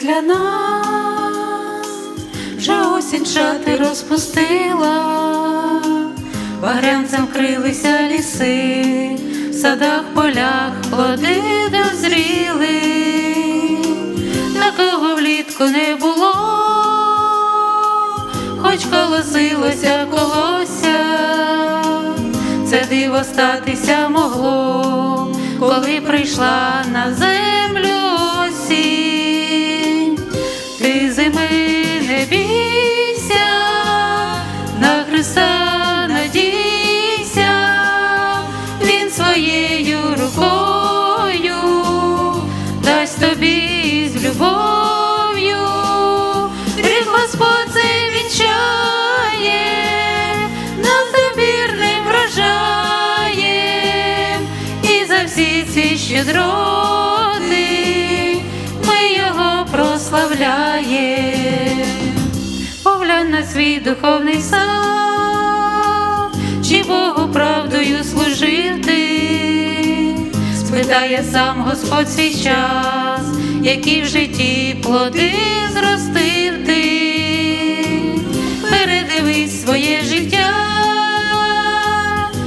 для нас, вже осінь шати розпустила, багрянцем крилися ліси, в садах, полях плоди дозріли, такого влітку не було, хоч колосилося колося, це диво статися могло, коли прийшла на землю не бійся, на Христа надійся, Він своєю рукою дасть тобі з любов'ю, Рік Господь це вінчає, нас добірним врожаєм, і за всі ці його прославляємо. Поглянь на свій духовний сад, чи Богу правдою служив ти, спитає сам Господь свій час, які в житті плоди зростив ти, передивись своє життя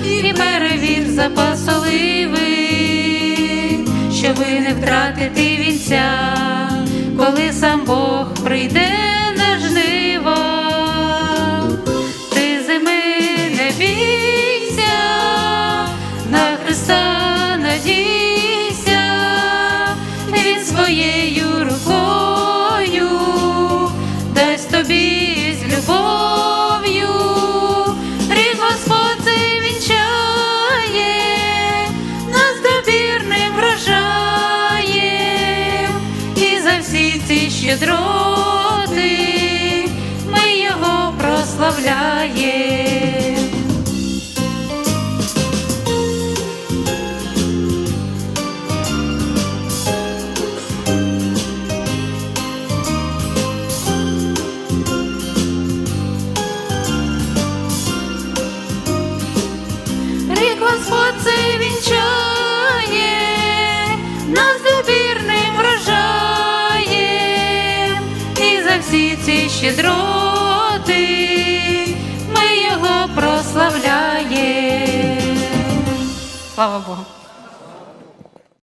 і перевір запас оливи, щоби не втратити вінця, коли сам Бог прийде своєю рукою дасть тобі з любов'ю, рік Господь вінчає, нас добірним врожаєм, і за всі ці щедроти ми його прославляємо. Всі ці щедроти ми його прославляємо. Слава Богу.